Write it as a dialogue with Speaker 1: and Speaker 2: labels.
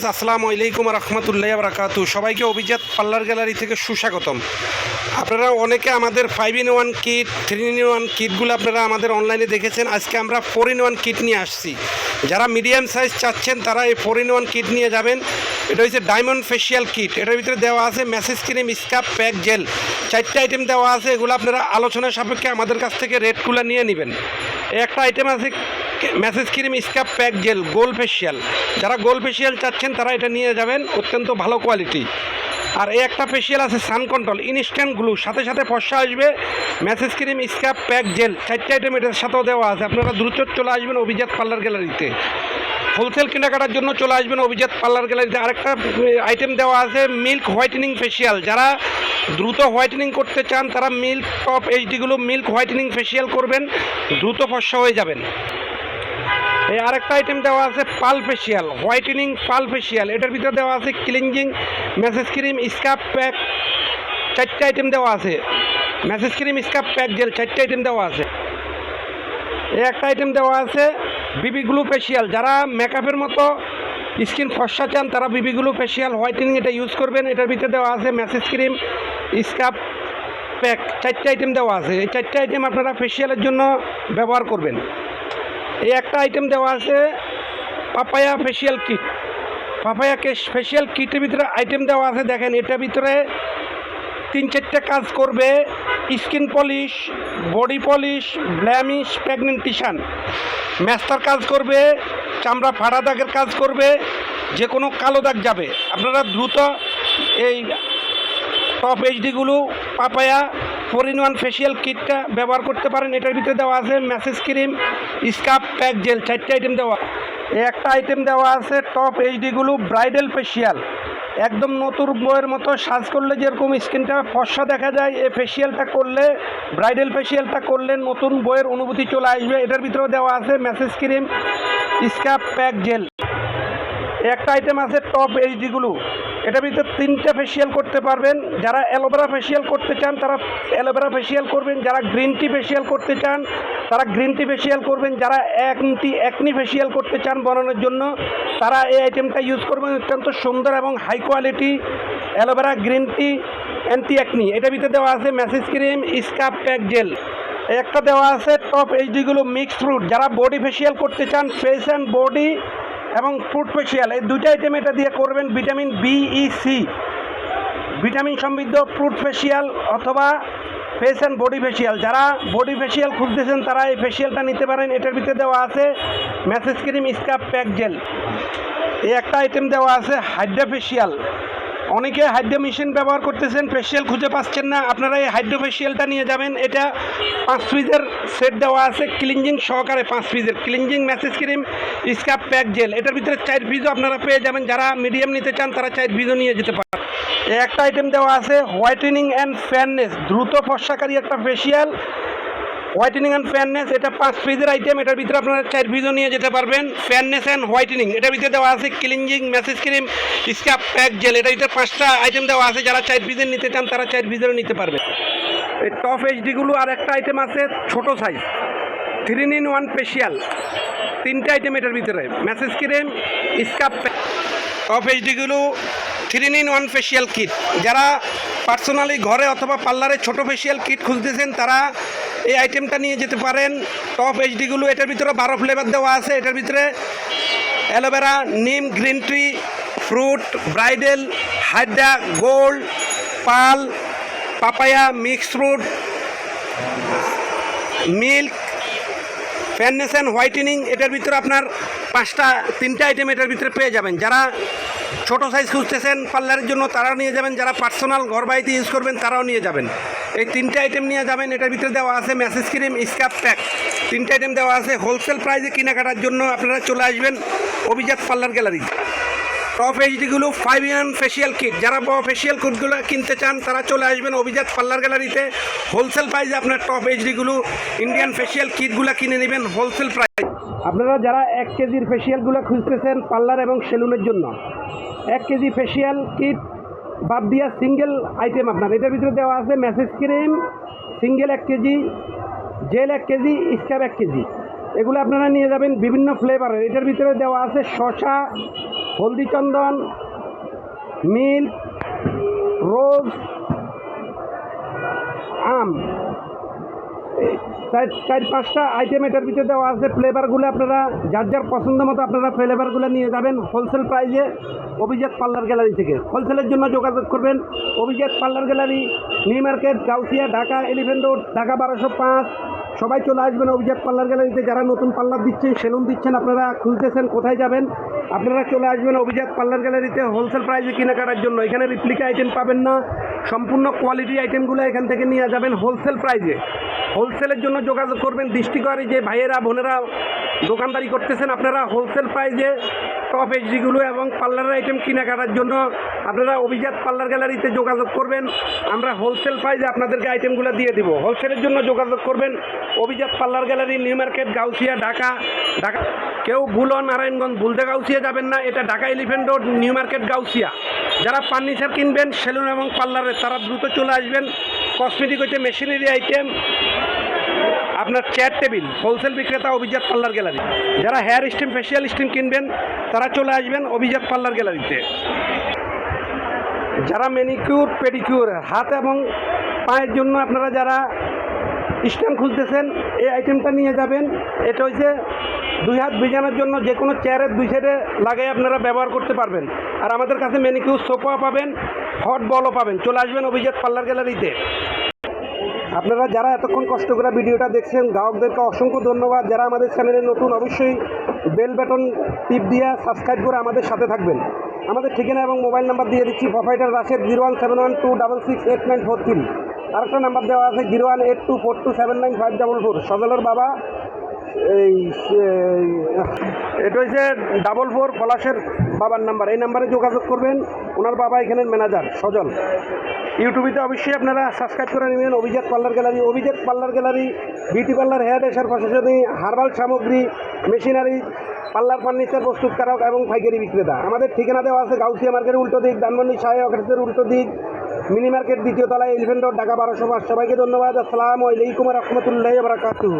Speaker 1: আসসালামু আলাইকুম রহমতুল্লাহ বারাকাতু সবাইকে অভিজাত পার্লার গ্যালারি থেকে সুস্বাগতম। আপনারা অনেকে আমাদের five in one kit three in one কিটগুলো আপনারা আমাদের অনলাইনে দেখেছেন। আজকে আমরা ফোর ইন ওয়ান কিট নিয়ে আসছি। যারা মিডিয়াম সাইজ চাচ্ছেন, তারা এই ফোর ইন ওয়ান কিট নিয়ে যাবেন। এটা হচ্ছে ডায়মন্ড ফেসিয়াল কিট এটার ভিতরে দেওয়া আছে massage cream scrub pack gel চারটে আইটেম দেওয়া আছে, এগুলো আপনারা আলোচনা সাপেক্ষে আমাদের কাছ থেকে রেটগুলো নিয়ে নেবেন। একটা আইটেম আছে massage cream scrub pack gel gold facial যারা গোল ফেসিয়াল চাচ্ছেন, তারা এটা নিয়ে যাবেন, অত্যন্ত ভালো কোয়ালিটি আর এই একটা ফেসিয়াল আছে সান কন্ট্রোল ইনস্ট্যান্ট গ্লু সাথে সাথে ফর্সা আসবে। Massage cream scrub pack gel চারটে আইটেম এটার সাথেও দেওয়া আছে। আপনারা দ্রুত চলে আসবেন অভিজাত পার্লার গ্যালারিতে হোলসেল কেনাকাটার জন্য চলে আসবেন অভিজাত পার্লার গ্যালারিতে আরেকটা আইটেম দেওয়া আছে মিল্ক হোয়াইটেনিং ফেসিয়াল যারা দ্রুত হোয়াইটেনিং করতে চান, তারা মিল্ক টপ এইচডিগুলো মিল্ক হোয়াইটেনিং ফেসিয়াল করবেন। দ্রুত ফর্সা হয়ে যাবেন। এই আরেকটা আইটেম দেওয়া আছে pearl facial whitening pearl facial এটার ভিতরে দেওয়া আছে cleansing massage cream scrub pack চারটে আইটেম দেওয়া আছে। Massage cream scrub pack gel চারটে আইটেম দেওয়া আছে। এই একটা আইটেম দেওয়া আছে বিবি গ্লু ফেশিয়াল যারা মেকআপের মতো স্কিন ফর্সা চান, তারা বিবি গ্লু ফেশিয়াল হোয়াইটেনিং এটা ইউজ করবেন। এটার ভিতরে দেওয়া আছে মেসেজ ক্রিম স্কাপ প্যাক চারটে আইটেম দেওয়া আছে। এই চারটে আইটেম আপনারা ফেসিয়ালের জন্য ব্যবহার করবেন। এই একটা আইটেম দেওয়া আছে papaya facial kit papaya facial কিটের ভিতরে আইটেম দেওয়া আছে, দেখেন, এটার ভিতরে তিন চারটে কাজ করবে। Skin polish body polish blemish pigmentation ম্যাস্তার কাজ করবে, চামড়া ফাড়া দাগের কাজ করবে যে কোনো কালো দাগ যাবে। আপনারা দ্রুত এই top এইচডিগুলো papaya four in one facial কিটটা ব্যবহার করতে পারেন। এটার ভিতরে দেওয়া আছে massage cream scrub pack gel চারটে আইটেম দেওয়া। একটা আইটেম দেওয়া আছে টপ এইচডিগুলো ব্রাইডাল ফেসিয়াল একদম নতুন বইয়ের মতো সাজ করলে যেরকম স্কিনটা ফর্সা দেখা যায়, এই ফেসিয়ালটা করলে ব্রাইডাল ফেসিয়ালটা করলে নতুন বইয়ের অনুভূতি চলে আসবে। এটার ভিতরেও দেওয়া আছে massage cream scrub pack gel একটা আইটেম আছে টপ এইচডিগুলো এটার ভিতরে তিনটা ফেসিয়াল করতে পারবেন। যারা অ্যালোভেরা ফেসিয়াল করতে চান, তারা অ্যালোভেরা ফেসিয়াল করবেন। যারা গ্রিন টি ফেসিয়াল করতে চান, তারা গ্রিন টি ফেসিয়াল করবেন। যারা একটি একনি ফেসিয়াল করতে চান বানানোর জন্য, তারা এই আইটেমটা ইউজ করবেন। অত্যন্ত সুন্দর এবং high quality aloe vera green tea anti acne এটার ভিতরে দেওয়া আছে massage cream scrub pack gel একটা দেওয়া আছে টপ এইচডিগুলো মিক্স ফ্রুট যারা বডি ফেসিয়াল করতে চান ফেস অ্যান্ড বডি এবং ফুড ফেসিয়াল এই দুইটা আইটেম এটা দিয়ে করবেন vitamin B E C vitamin সমৃদ্ধ ফ্রুট ফেসিয়াল অথবা ফেস অ্যান্ড বডি ফেসিয়াল যারা বডি ফেসিয়াল খুঁজতেছেন, তারা এই ফেসিয়ালটা নিতে পারেন। এটার ভিতরে দেওয়া আছে massage cream scrub pack gel এই একটা আইটেম দেওয়া আছে হাইড্রা ফেসিয়াল অনেকে হাইড্রো মেশিন ব্যবহার করতেছেন ফেসিয়াল খুঁজে পাচ্ছেন না। আপনারা এই হাইড্রো ফেসিয়ালটা নিয়ে যাবেন। এটা পাঁচ পিসের সেট দেওয়া আছে ক্লিনজিং সহকারে পাঁচ পিসের cleansing massage cream scrub pack gel এটার ভিতরে চার পিসও আপনারা পেয়ে যাবেন। যারা মিডিয়াম নিতে চান, তারা চার পিসও নিয়ে যেতে পারেন। একটা আইটেম দেওয়া আছে হোয়াইটেনিং অ্যান্ড ফ্যাননেস দ্রুত ফর্সাকারী একটা ফেসিয়াল হোয়াইটেনিং অ্যান্ড ফ্যাননেস এটা পাঁচ পিসের আইটেম এটার ভিতরে আপনারা চার পিসও নিয়ে যেতে পারবেন। ফ্যাননেস অ্যান্ড হোয়াইটেনিং, এটার ভিতরে দেওয়া আছে cleansing massage cream scrub pack gel এটার ভিতরে পাঁচটা আইটেম দেওয়া আছে। যারা চার পিসের নিতে চান, তারা চার পিসেরও নিতে পারবে এই টপ এইচডিগুলো আর একটা আইটেম আছে, ছোট size three in one facial তিনটে আইটেম এটার ভিতরে massage cream scrub top এইচডিগুলো three in one facial kit যারা পার্সোনালি ঘরে অথবা পার্লারে ছোট ফেসিয়াল কিট খুঁজতেছেন, তারা এই আইটেমটা নিয়ে যেতে পারেন। টপ এইচডিগুলো এটার ভিতরে বারো ফ্লেভার দেওয়া আছে। এটার ভিতরে aloe vera, neem green tea fruit bridal hydra gold pearl, papaya mix fruit milk and whitening এটার ভিতরে আপনার পাঁচটা, তিনটা আইটেম এটার ভিতরে পেয়ে যাবেন। যারা ছোট সাইজ খুঁজতেছেন পার্লারের জন্য, তারাও নিয়ে যাবেন। যারা পার্সোনাল ঘর বাড়িতে ইউজ করবেন, তারাও নিয়ে যাবেন। এই তিনটে আইটেম নিয়ে যাবেন, এটার ভিতরে দেওয়া আছে মেসেজ ক্রিম স্কাপ প্যাক তিনটে আইটেম দেওয়া আছে হোলসেল প্রাইসে কেনাকাটার জন্য আপনারা চলে আসবেন অভিজাত পার্লার গ্যালারি টপ এইচডিগুলো ফাইভ ইয়ান ফেসিয়াল কিট যারা ফেসিয়াল কিটগুলো কিনতে চান, তারা চলে আসবেন অভিজাত পার্লার গ্যালারিতে হোলসেল প্রাইসে আপনার টপ এইচডিগুলো ইন্ডিয়ান ফেসিয়াল কিটগুলো কিনে নেবেন হোলসেল প্রাইস আপনারা যারা এক কেজির ফেসিয়ালগুলো খুঁজতেছেন পার্লার এবং সেলুনের জন্য, এক কেজি ফেসিয়াল কিট বাদ দিয়া সিঙ্গেল আইটেম আপনার। এটার ভিতরে দেওয়া আছে মেসেজ ক্রিম সিঙ্গেল এক কেজি জেল এক কেজি স্ক্যাব এক কেজি। এগুলো আপনারা নিয়ে যাবেন বিভিন্ন ফ্লেভারের এটার ভিতরে দেওয়া আছে শশা হলদি চন্দন মিল্ক রোজ আম। চার চার, পাঁচটা আইটেম এটার ভিতরে দেওয়া আছে। ফ্লেভারগুলো আপনারা যার যার পছন্দ মতো আপনারা ফ্লেভারগুলো নিয়ে যাবেন। হোলসেল প্রাইসে অভিজাত পার্লার গ্যালারি থেকে। হোলসেলের জন্য যোগাযোগ করবেন। Abhijat parlour gallery New Market, Gausia, Dhaka Elephant Road Dhaka বারোশো পাঁচ। সবাই চলে আসবেন অভিজাত পার্লার গ্যালারিতে যারা নতুন পার্লার দিচ্ছেন সেলুন দিচ্ছেন আপনারা খুলতেছেন কোথায় যাবেন, আপনারা চলে আসবেন অভিজাত পার্লার গ্যালারিতে হোলসেল প্রাইসে কেনাকাটার জন্য। এখানে রিপ্লিকা আইটেম পাবেন না। সম্পূর্ণ কোয়ালিটি আইটেমগুলো এখান থেকে নিয়ে যাবেন হোলসেল প্রাইসে হোলসেলের জন্য যোগাযোগ করবেন দৃষ্টিকরে যে ভাইয়েরা, বোনেরা দোকানদারি করতেছেন, আপনারা হোলসেল প্রাইসে টপ এইচডিগুলো এবং পার্লারের আইটেম কেনাকাটার জন্য আপনারা অভিজাত পার্লার গ্যালারিতে যোগাযোগ করবেন। আমরা হোলসেল প্রাইসে আপনাদেরকে আইটেমগুলো দিয়ে দিব। হোলসেলের জন্য যোগাযোগ করবেন Abhijat parlour gallery New Market, Gausia, Dhaka. Dhaka কেউ ভুলো নারায়ণগঞ্জ ভুলতে গাউসিয়া যাবেন না। এটা Dhaka Elephant Road, New Market Gausia যারা ফার্নিচার কিনবেন, সেলুন এবং পার্লারে, তারা দ্রুত চলে আসবেন। কসমেটিক হচ্ছে মেশিনারি আইটেম, আপনার চেয়ার টেবিল হোলসেল বিক্রেতা, অভিজাত পার্লার গ্যালারি। যারা হেয়ার স্টিম ফেসিয়াল স্টিম কিনবেন, তারা চলে আসবেন অভিজাত পার্লার গ্যালারিতে। যারা ম্যানিকিউর পেডিকিউর হাত এবং পায়ের জন্য আপনারা যারা স্ট্যান্ড খুলতেছেন, এই আইটেমটা নিয়ে যাবেন। এটা হচ্ছে দুই হাত ভিজানোর জন্য যে কোনো চেয়ারের দুই সাইডে লাগাই আপনারা ব্যবহার করতে পারবেন। আর আমাদের কাছে ম্যানিকিউর সোফা পাবেন হট বলও পাবেন। চলে আসবেন অভিজাত পার্লার গ্যালারিতে আপনারা যারা এতক্ষণ কষ্ট করে ভিডিওটা দেখছেন, গ্রাহকদেরকে অসংখ্য ধন্যবাদ। যারা আমাদের চ্যানেলে নতুন, অবশ্যই বেল বাটন টিপ দিয়ে সাবস্ক্রাইব করে আমাদের সাথে থাকবেন। আমাদের ঠিকানা এবং মোবাইল নাম্বার দিয়ে দিচ্ছি proprietor Rashed zero one seven one two double six eight nine four three আরেকটা নাম্বার দেওয়া আছে zero one eight two four two seven nine five double four সজলের বাবা এই এটা হচ্ছে ডাবল ফোর পলাশের বাবার নাম্বার এই নাম্বারে যোগাযোগ করবেন। ওনার বাবা এখানের ম্যানেজার সজল। ইউটিউবেতে অবশ্যই আপনারা সাবস্ক্রাইব করে নেবেন। Abhijat parlour gallery, Abhijat parlour gallery, beauty parlour, hair dresser প্রশাসনী herbal, সামগ্রী, মেশিনারি, পার্লার, ফার্নিচার প্রস্তুতকারক এবং পাইকারি বিক্রেতা। আমাদের ঠিকানা দেওয়া আছে গাউসিয়া মার্কেটের উল্টো দিক, ধানমন্ডি সাহে অফিসের উল্টো দিক, মিনি মার্কেট দ্বিতীয় তলায় এলিফেন্ট রোড ঢাকা বারোশো পাঁচ। সবাইকে ধন্যবাদ। আসসালামু আলাইকুম রহমতুল্লাহ বারাকাতুহু।